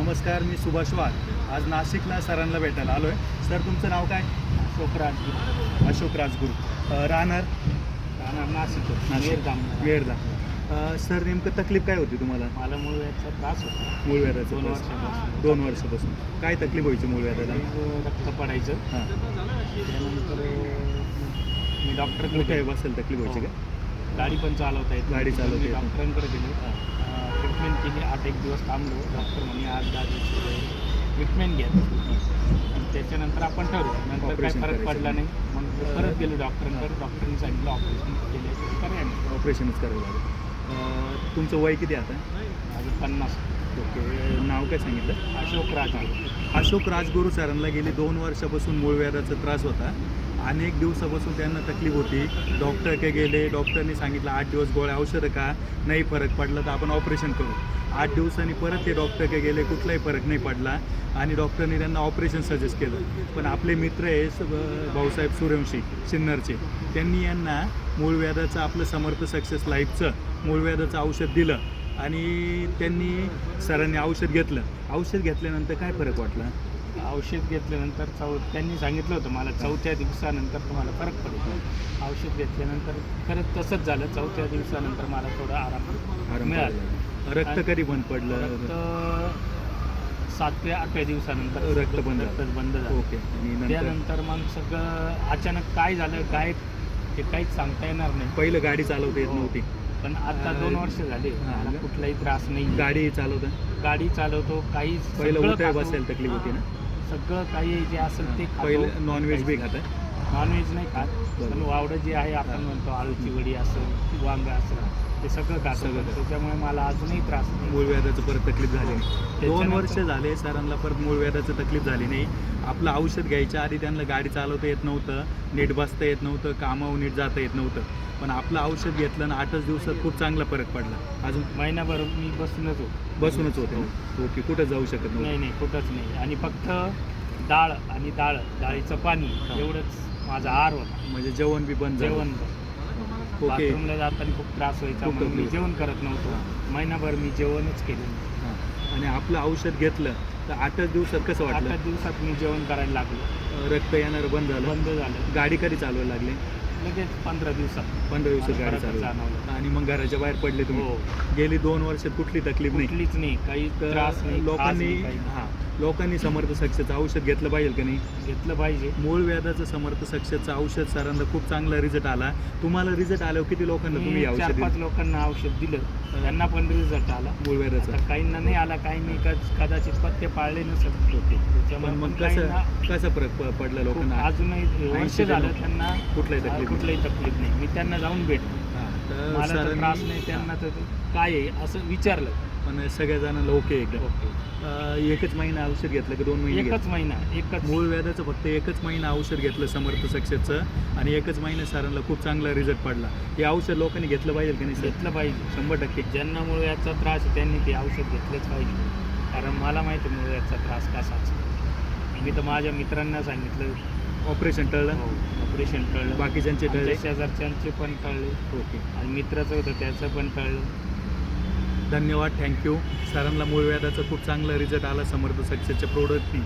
नमस्कार मी सुभाष वाघ. आज नाशिकला सरांना भेटायला आलो आहे सर तुमचं नाव काय? अशोक राजगुरू. अशोक राजगुरू. राहणार? राहणार नाशिक. नाशिक. वेर जामनेर. वेळदा अ, सर नेमकं तकलीफ काय होती तुम्हाला? मला मूळ याचा त्रास होता. मूळ व्याधाचं दोन. वर्षापासून. दोन वर्षापासून. काय तकलीफ व्हायची मूळ व्याधाला मग रक्त पडायचं. हां. त्यानंतर मी डॉक्टरकडे कुठे. बसेल तकलीफ व्हायची का? गाडी पण चालवता येत गाडी चालवता. डॉक्टरांकडे गेलो. केली आठ एक दिवस थांबलो. डॉक्टर म्हणे आज दहा दिवस ट्रीटमेंट घ्या आणि त्याच्यानंतर आपण ठरवू नंतर काय फरक. पडला नाही. मग परत गेलो डॉक्टरांकडे डॉक्टरांनी सांगितलं ऑपरेशन केले नाही. ऑपरेशनच अ, तुमचं वय किती आता? माझं पन्नास. ओके नाव काय सांगितलं? अशोक राजगुरू. अशोक राजगुरू सरांना गेली दोन वर्षापासून मूळव्याधाचा त्रास होता. अनेक दिवसापासून त्यांना तकलीफ होती. डॉक्टरकडे गेले डॉक्टरनी सांगितलं आठ दिवस गोळ्या औषधं का नाही फरक पडला तर आपण ऑपरेशन करू. आठ दिवसांनी परत ते डॉक्टरकडे गेले कुठलाही फरक नाही पडला. आणि डॉक्टरनी त्यांना ऑपरेशन सजेस्ट केलं. पण आपले मित्र आहे भाऊसाहेब सूर्यवंशी सिन्नरचे त्यांनी यांना मूळव्याधाचं आपलं समर्थ सक्सेस लाईफचं मूळव्याधाचं औषध दिलं. आणि त्यांनी सरांनी औषध घेतलं. औषध घेतल्यानंतर काय फरक वाटला? औषध घेतल्यानंतर चौ त्यांनी सांगितलं होतं मला चौथ्या दिवसानंतर तुम्हाला फरक पडेल औषध घेतल्यानंतर खरंच तसंच झालं. चौथ्या दिवसानंतर मला थोडा आराम मिळाला. रक्त कधी बंद पडलं? रक्त सातव्या आठव्या दिवसानंतर रक्त बंद रक्त बंद झालं. ओके. त्यानंतर मग सगळं अचानक काय झालं काय ते काहीच सांगता येणार नाही. पहिलं गाडी चालवता येत हो. नव्हती. पण आता दोन वर्ष झाले. मला कुठलाही त्रास नाही गाडी चालवता गाडी चालवतो काही पहिलं उठाय. बसायला तकलीफ होती ना सगळं काही जे असेल ते. पहिलं नॉनव्हेज बी खाता नॉनव्हेज नाही खात. पण वावडं जे आहे आपण म्हणतो आळूची वडी असेल वांग असेल ते सगळं खातो. त्याच्यामुळे मला अजूनही त्रास नाही. मूळ व्याधाचं परत तकलीफ झाली नाही. दोन वर्ष झाले सरांना परत मूळ व्याधाचं तकलीफ झाली नाही. आपलं औषध घ्यायच्या आधी त्यांना गाडी चालवता येत नव्हतं नीट बसता येत नव्हतं कामावर नीट जाता येत नव्हतं. पण आपलं औषध घेतलं ना आठच दिवसात खूप चांगला फरक पडला. अजून? महिनाभर मी बसूनच होतो. बसूनच होते ना? ओके कुठं जाऊ शकत नाही नाही कुठंच नाही. आणि फक्त डाळ आणि डाळ डाळीचं पाणी. एवढंच माझा आहार होता. म्हणजे जेवण बी बंद झालं. जेवण ओके. बाथरूमला जाताना खूप त्रास व्हायचा खूप म्हणून मी तकलीफ. जेवण करत नव्हतो. महिनाभर मी जेवणच केलं नाही. हां. आणि आपलं औषध घेतलं तर आठच दिवसात कसं वाटलं? आठ दिवसात मी जेवण करायला लागलो. रक्त येणार बंद झालं? बंद झालं. गाडी कधी चालवायला लागली? लगेच पंधरा दिवसात. पंधरा दिवसात मला गाडी फरक चालवली. जाणवला. आणि मग घराच्या बाहेर पडले तुम्ही? हो. गेली दोन वर्षात कुठली तकलीफ नाही? कुठलीच नाही. काही तर त्रास नाही खाज लोकांनी नाही, काही नाही. हां. लोकांनी समर्थ सक्सेसचं औषध घेतलं पाहिजे का नाही? घेतलं पाहिजे. मूळ व्याधाचं समर्थ सक्सेसचं औषध सरांना खूप चांगला रिझल्ट आला. तुम्हाला रिझल्ट आल्यावर किती लोकांना तुम्ही मी चार औषध पाच? लोकांना औषध दिलं. त्यांना पण रिझल्ट आला. मूळ व्याधाचं आता काहींना नाही आला काहींनी कद- कदाचित पत्ते पाळले नसत पण त्याच्यामुळे मग पण कसं काहींना कसं फरक प- पडला खूप- लोकांना? अजूनही वर्ष ऐंशी झालं जण- त्यांना कुठलाही तकलीफ नाही. कुठलाही तकलीफ नाही. मी त्यांना जाऊन भेटलो. हां, मला तर सरांनी- त्रास नाही त्यांना तर काय आहे असं विचारलं. पण सगळ्या जणांना ओके एकदम. अं, एकच महिना औषध घेतलं की दोन महिने एकच महिना एकच. मूळ व्याधाचं फक्त एकच महिना औषध घेतलं समर्थ सक्सेसचं आणि एकच महिना सरांना खूप चांगला रिझल्ट पडला. हे औषध लोकांनी घेतलं पाहिजे की नाही सर? घेतलं पाहिजे. शंभर टक्के. ज्यांना मुळे याचा त्रास आहे त्यांनी ते औषध घेतलंच पाहिजे. कारण मला माहिती मुळे याचा त्रास कसा असतो. मी तर माझ्या मित्रांना सांगितलं ऑपरेशन टळलं. ऑपरेशन टळलं. बाकीच्यांचे टळले. शेजारच्यांचे पण टळले. ओके. आणि मित्राचं होतं त्याचं पण टळलं. धन्यवाद थँक्यू सरांना मूळ व्याधाचा खूप चांगला रिझल्ट आला समर्थ सक्सेसच्या प्रोडक्टनी